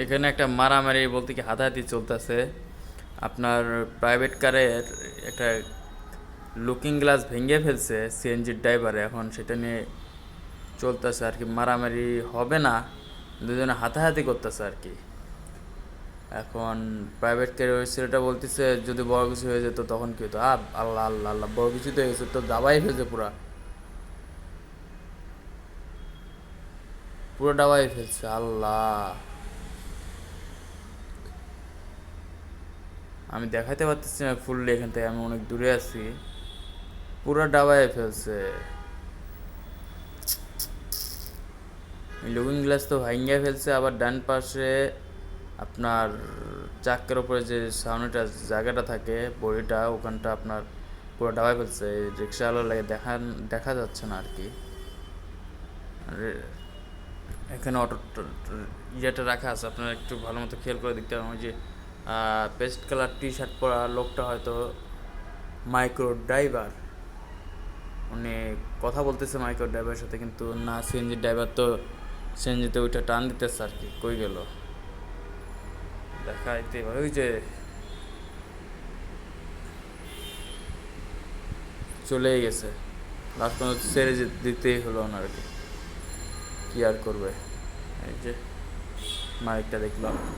এখানে একটা মারামারি বলতে কি হাতাহাতি চলতেছে। আপনার প্রাইভেট কারের একটা লুকিং গ্লাস ভেঙে ফেলছে সিএনজির ড্রাইভারে এখন সেটা নিয়ে চলতেছে আর কি, মারামারি হবে না, দুজনে হাতাহাতি করতেছে আর কি। এখন প্রাইভেট ওই ছেলেটা বলতেছে, যদি বড় কিছু হয়ে যেত তখন কি হতো? আব, আল্লাহ আল্লাহ আল্লাহ, বড় কিছু তো হয়েছে তো দাবাই ফেলছে পুরা। পুরো ডাবাই ফেলছে, আল্লাহ। আমি দেখাতে পারতেছি না ফুললি এখান থেকে, আমি অনেক দূরে আছি। পুরো ডাবাই ফেলছে। লুকিং গ্লাস তো ভাঙ্গিয়ে ফেলছে, আবার ডান পাশে আপনার চাকের উপরে যে সামনেটা জায়গাটা থাকে, বড়িটা, ওখানটা আপনার পুরো ডাবাই ফেলছে। রিক্সাওয়ালা লাগে দেখা দেখা যাচ্ছে না আর কি। এখানে অটো ইয়েটা রাখা আছে, আপনারা একটু ভালো মতো খেয়াল করে দেখতে হবে যে পেস্ট কালার টি শার্ট পরা লোকটা হয়তো মাইক্রো ড্রাইভার উনি কথা বলতেছে মাইক্রো ড্রাইভারের সাথে, কিন্তু না সিএনজি ড্রাইভার তো সিএনজিতে ওইটা টান দিতেছে আর কি, কই গেল? দেখাইতে ওই যে চলেই গেছে। লাস্ট পর্যন্ত যে- দিতেই হলো ওনারকে। কি আর করবে? এই যে মাইকটা দেখলাম।